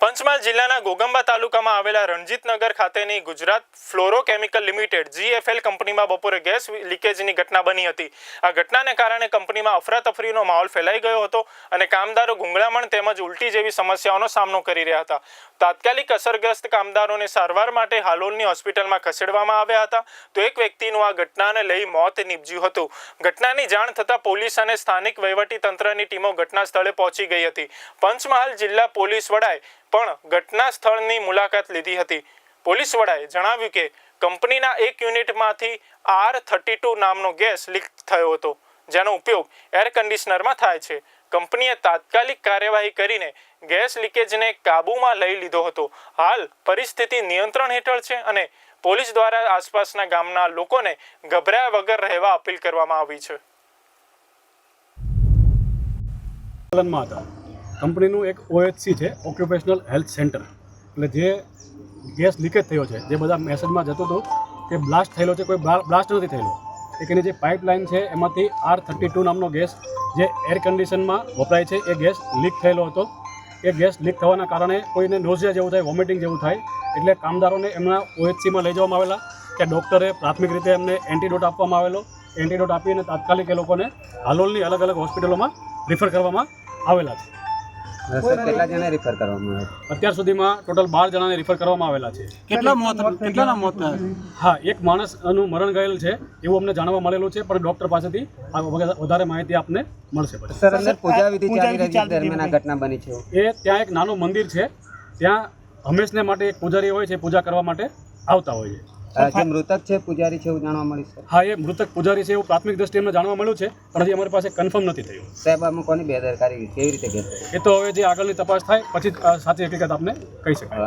પંચમહાલ જિલ્લાના ગોગંબા તાલુકામાં આવેલા રણજીતનગર ખાતેની ગુજરાત ફ્લોરોકેમિકલ લિમિટેડ જીએફએલ કંપનીમાં બપોરે ગેસ લીકેજની ઘટના બની હતી. આ ઘટનાને કારણે કંપનીમાં અફરાતફરીનો માહોલ ફેલાઈ ગયો હતો અને કામદારો ગુંગળામણ તેમજ ઉલટી જેવી સમસ્યાઓનો સામનો કરી રહ્યા હતા. તાત્કાલિક અસરગ્રસ્ત કામદારોને સારવાર માટે હાલોલની હોસ્પિટલમાં ખસેડવામાં આવ્યા હતા. તો એક વ્યક્તિનું આ ઘટનાને લઈ મોત નીપજ્યું હતું. ઘટનાની જાણ થતાં પોલીસ અને સ્થાનિક વહીવટી તંત્રની ટીમો ઘટના સ્થળે પહોંચી ગઈ હતી. પંચમહાલ જિલ્લા પોલીસ વડાએ પણ ઘટના સ્થળની મુલાકાત લીધી હતી. પોલીસ વડાએ જણાવ્યું કે, કંપનીના એક યુનિટમાંથી આર થર્ટી ટુ નામનો ગેસ લીક થયો હતો, જેનો ઉપયોગ એર કન્ડિશનરમાં થાય છે. કંપનીએ તાત્કાલિક કાર્યવાહી કરીને ગેસ લીકેજને કાબૂમાં લઈ લીધો હતો. હાલ પરિસ્થિતિ નિયંત્રણ હેઠળ છે અને પોલીસ દ્વારા આસપાસના ગામના લોકોને ગભરાયા વગર રહેવા અપીલ કરવામાં આવી છે. કંપનીનું એક ઓએચસી છે ઓક્યુપેશનલ હેલ્થ સેન્ટર એટલે જે ગેસ લીકેજ થયો છે, જે બધા મેસેજમાં જતું હતું કે બ્લાસ્ટ થયેલો છે, કોઈ બ્લાસ્ટ નથી થયેલો. એક એની જે પાઇપલાઇન છે, એમાંથી આર થર્ટી ટુ નામનો ગેસ જે એર કન્ડિશનમાં વપરાય છે, એ ગેસ લીક થયેલો હતો. એ ગેસ લીક થવાના કારણે કોઈને નોઝિયા જેવું થાય વોમિટિંગ જેવું થાય, એટલે કામદારોને એમના ઓએચસીમાં લઈ જવામાં આવેલા કે ડૉક્ટરે પ્રાથમિક રીતે એમને એન્ટીડોટ આપવામાં આવેલો. એન્ટીડોટ આપીને તાત્કાલિક એ લોકોને હાલોલની અલગ અલગ હોસ્પિટલોમાં રિફર કરવામાં આવેલા છે. સર કેટલા જણા રિફર કરવામાં આવે? અત્યાર સુધીમાં ટોટલ બાર જણાને રિફર કરવામાં આવેલા છે. કેટલા મોત કેટલાના મોત? હા એક માણસનું મરણ ગયેલ છે એવું અમને જાણવા મળેલું છે પણ ડૉક્ટર પાસેથી આ વગર- વધારે માહિતી આપને મળશે સર અંદર પૂજા વિધિ ચાલી રહી છે દરમિયાન આ ઘટના બની છે. એ ત્યાં એક નાનું મંદિર છે ત્યાં હંમેશને માટે એક પૂજારી હોય છે પૂજા કરવા માટે આવતા હોય છે. જે મૃતક છે પૂજારી છે એવું જાણવા મળ્યું છે? હા એ મૃતક પૂજારી છે એવું પ્રાથમિક દ્રષ્ટિએ એમને જાણવા મળ્યું છે પણ હજી અમારી પાસે કન્ફર્મ નથી થયું. સાહેબ આમાં કોની બેદરકારી કેવી રીતે એ તો હવે જે આગળની તપાસ થાય પછી સાચી હકીકત આપને કહી શકાય.